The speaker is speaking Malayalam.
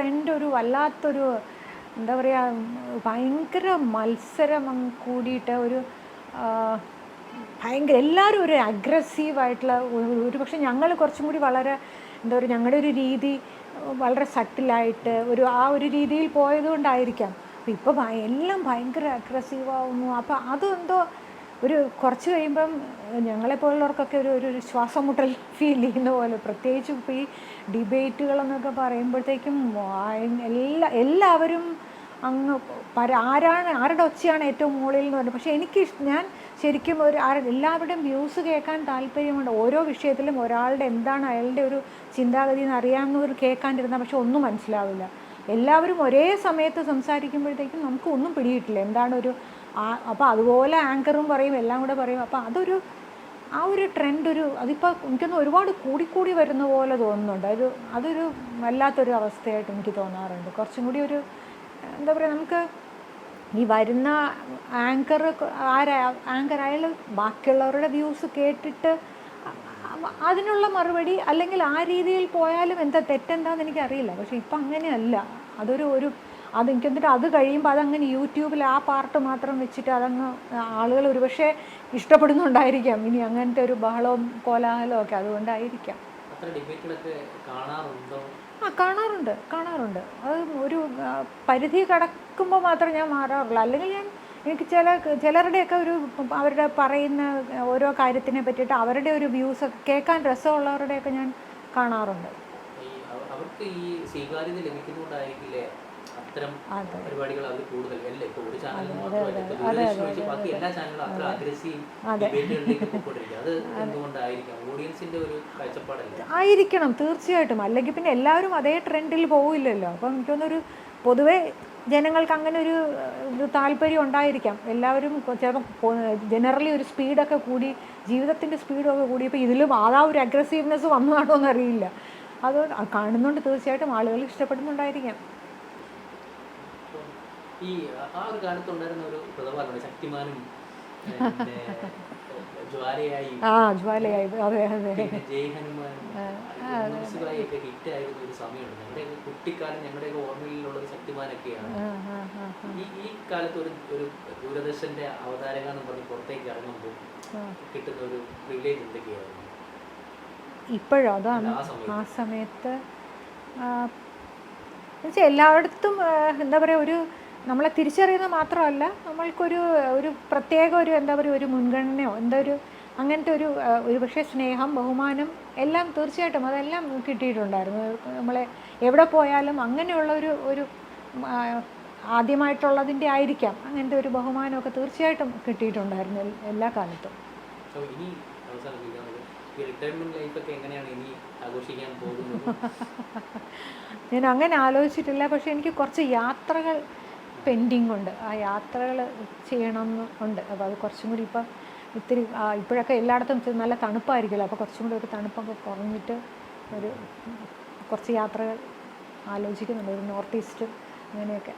ട്രെൻഡ് ഒരു വല്ലാത്തൊരു എന്താ പറയുക ഭയങ്കര മത്സരം കൂടിയിട്ട് ഒരു ഭയങ്കര എല്ലാവരും ഒരു അഗ്രസീവായിട്ടുള്ള ഒരു പക്ഷെ ഞങ്ങൾ കുറച്ചും കൂടി വളരെ എന്താ പറയുക ഞങ്ങളുടെ ഒരു രീതി വളരെ സട്ടിലായിട്ട് ഒരു ആ ഒരു രീതിയിൽ പോയതുകൊണ്ടായിരിക്കാം. അപ്പോൾ ഇപ്പോൾ എല്ലാം ഭയങ്കര അഗ്രസീവാകുന്നു അപ്പോൾ അതെന്തോ ഒരു കുറച്ച് കഴിയുമ്പം ഞങ്ങളെപ്പോലുള്ളവർക്കൊക്കെ ഒരു ഒരു ശ്വാസം മുട്ടൽ ഫീൽ ചെയ്യുന്ന പോലെ. പ്രത്യേകിച്ച് ഇപ്പോൾ ഈ ഡിബേറ്റുകളെന്നൊക്കെ പറയുമ്പോഴത്തേക്കും എല്ലാ എല്ലാവരും അങ്ങ് പര ആരാണ് ആരുടെ ഒച്ചയാണ് ഏറ്റവും മുകളിൽ എന്ന് പറയുന്നത് പക്ഷേ എനിക്ക് ഞാൻ ശരിക്കും ഒരു എല്ലാവരുടെയും വ്യൂസ് കേൾക്കാൻ താല്പര്യമുണ്ട്. ഓരോ വിഷയത്തിലും ഒരാളുടെ എന്താണ് അയാളുടെ ഒരു ചിന്താഗതി എന്ന് അറിയാമെന്ന് ഒരു കേൾക്കാണ്ടിരുന്നാൽ പക്ഷെ ഒന്നും മനസ്സിലാവില്ല. എല്ലാവരും ഒരേ സമയത്ത് സംസാരിക്കുമ്പോഴത്തേക്കും നമുക്ക് ഒന്നും പിടിയിട്ടില്ല എന്താണ് ഒരു അപ്പോൾ അതുപോലെ ആങ്കറും പറയും എല്ലാം കൂടെ പറയും. അപ്പോൾ അതൊരു ആ ഒരു ട്രെൻഡ് ഒരു അതിപ്പോൾ എനിക്കൊന്ന് ഒരുപാട് കൂടിക്കൂടി വരുന്ന പോലെ തോന്നുന്നുണ്ട്. അതൊരു അതൊരു വല്ലാത്തൊരു അവസ്ഥയായിട്ട് എനിക്ക് തോന്നാറുണ്ട്. കുറച്ചും കൂടി ഒരു എന്താ പറയുക നമുക്ക് ഈ വരുന്ന ആങ്കർ ആരാ ആങ്കർ അയാൾ ബാക്കിയുള്ളവരുടെ വ്യൂസ് കേട്ടിട്ട് അതിനുള്ള മറുപടി അല്ലെങ്കിൽ ആ രീതിയിൽ പോയാലും എന്താ തെറ്റെന്താന്ന് എനിക്കറിയില്ല. പക്ഷെ ഇപ്പം അങ്ങനെയല്ല. അതൊരു ഒരു അത് എനിക്ക് എന്നിട്ട് അത് കഴിയുമ്പോൾ അതങ്ങനെ യൂട്യൂബിൽ ആ പാർട്ട് മാത്രം വെച്ചിട്ട് അതങ്ങ് ആളുകൾ ഒരുപക്ഷെ ഇഷ്ടപ്പെടുന്നുണ്ടായിരിക്കാം. ഇനി അങ്ങനത്തെ ഒരു ബഹളവും കോലാഹലവും ഒക്കെ അതുകൊണ്ടായിരിക്കാം. ആ കാണാറുണ്ട് കാണാറുണ്ട്. അത് ഒരു പരിധി കടക്കുമ്പോൾ മാത്രം ഞാൻ മാറാറുള്ളൂ. അല്ലെങ്കിൽ ഞാൻ എനിക്ക് ചില ചിലരുടെയൊക്കെ ഒരു അവരുടെ പറയുന്ന ഓരോ കാര്യത്തിനെ പറ്റിയിട്ട് അവരുടെ ഒരു വ്യൂസ് ഒക്കെ കേൾക്കാൻ രസമുള്ളവരുടെയൊക്കെ ഞാൻ കാണാറുണ്ട്. അവർക്ക് ഈ സ്വീകാര്യത ലഭിക്കുന്നതുകൊണ്ടായിരിക്കില്ലേ അത്തരം അതെ. പരിപാടികൾ അവർ കൂടുതൽ ഇപ്പോൾ ഒരു ചാനൽ മാത്രമല്ല ബാക്കി എല്ലാ ചാനലും അത്ര അഗ്രസീവ് അതെ. ഡിബേറ്റുകളിലേക്ക് പോയിക്കൊണ്ടിരിക്കുക അത് എന്തുകൊണ്ടായിരിക്കാം? ഓഡിയൻസിന്റെ ഒരു കാഴ്ചപ്പാടല്ല? ആയിരിക്കണം തീർച്ചയായിട്ടും. അല്ലെങ്കിൽ പിന്നെ എല്ലാവരും അതേ ട്രെൻഡിൽ പോവില്ലല്ലോ. അപ്പം എനിക്കൊന്നൊരു പൊതുവെ ജനങ്ങൾക്ക് അങ്ങനെ ഒരു താല്പര്യം ഉണ്ടായിരിക്കാം. എല്ലാവരും ചിലപ്പോൾ ജനറലി ഒരു സ്പീഡൊക്കെ കൂടി ജീവിതത്തിന്റെ സ്പീഡൊക്കെ കൂടിയപ്പോൾ ഇതിലും ആദാ ഒരു അഗ്രസീവ്നെസ് വന്നതാണോ എന്നറിയില്ല. അത് കാണുന്നുണ്ട് തീർച്ചയായിട്ടും ആളുകൾ ഇഷ്ടപ്പെടുന്നുണ്ടായിരിക്കാം. ഈ ആ- ഒരു കാലത്തുണ്ടായിരുന്ന ഒരു പ്രതിഭാഗമുണ്ട് ശക്തിമാനും ജ്വാലയായി. ആ ജ്വാലയായി. അതെ അതെ. ജയ് ഹിറ്റ് ആയിരുന്ന ഒരു സമയമുണ്ട്. ഞങ്ങളുടെയൊക്കെ കുട്ടിക്കാലം ഞങ്ങളുടെയൊക്കെ ഓർമ്മയിലുള്ള ശക്തിമാനൊക്കെയാണ്. ഈ ഈ കാലത്ത് ഒരു ഒരു ദൂരദർശന്റെ അവതാരക എന്ന് പറഞ്ഞ് പുറത്തേക്ക് ഇറങ്ങുമ്പോൾ. കിട്ടുന്ന ഒരു പ്രിവിലേജ് എന്തൊക്കെയായിരുന്നു? ഇപ്പോഴോ? അതാണ് ആ സമയത്ത്. ആ സമയത്ത് എന്നുവെച്ചാൽ എല്ലായിടത്തും എന്താ പറയുക ഒരു നമ്മളെ തിരിച്ചറിയുന്നത് മാത്രമല്ല നമ്മൾക്കൊരു ഒരു പ്രത്യേക ഒരു എന്താ പറയുക ഒരു മുൻഗണനയോ എന്താ ഒരു അങ്ങനത്തെ ഒരു ഒരു പക്ഷേ സ്നേഹം ബഹുമാനം എല്ലാം തീർച്ചയായിട്ടും അതെല്ലാം കിട്ടിയിട്ടുണ്ടായിരുന്നു. നമ്മളെ എവിടെ പോയാലും അങ്ങനെയുള്ള ഒരു ഒരു ആദ്യമായിട്ടുള്ളതിന്റെ ആയിരിക്കാം. അങ്ങനത്തെ ഒരു ബഹുമാനമൊക്കെ തീർച്ചയായിട്ടും കിട്ടിയിട്ടുണ്ടായിരുന്നു എല്ലാ കാലത്തും. ഞാൻ അങ്ങനെ ആലോചിച്ചിട്ടില്ല. പക്ഷെ എനിക്ക് കുറച്ച് യാത്രകൾ പെൻഡിങ് ഉണ്ട്. ആ യാത്രകൾ ചെയ്യണമെന്ന് ഉണ്ട്. അപ്പോൾ അത് കുറച്ചും കൂടി ഇപ്പം ഇത്തിരി ഇപ്പോഴൊക്കെ എല്ലായിടത്തും നല്ല തണുപ്പായിരിക്കുമല്ലോ. അപ്പോൾ കുറച്ചും കൂടി ഒരു തണുപ്പൊക്കെ കുറഞ്ഞിട്ട് ഒരു കുറച്ച് യാത്രകൾ ആലോചിക്കുന്നുണ്ട്. ഒരു നോർത്ത് ഈസ്റ്റ് അങ്ങനെയൊക്കെ.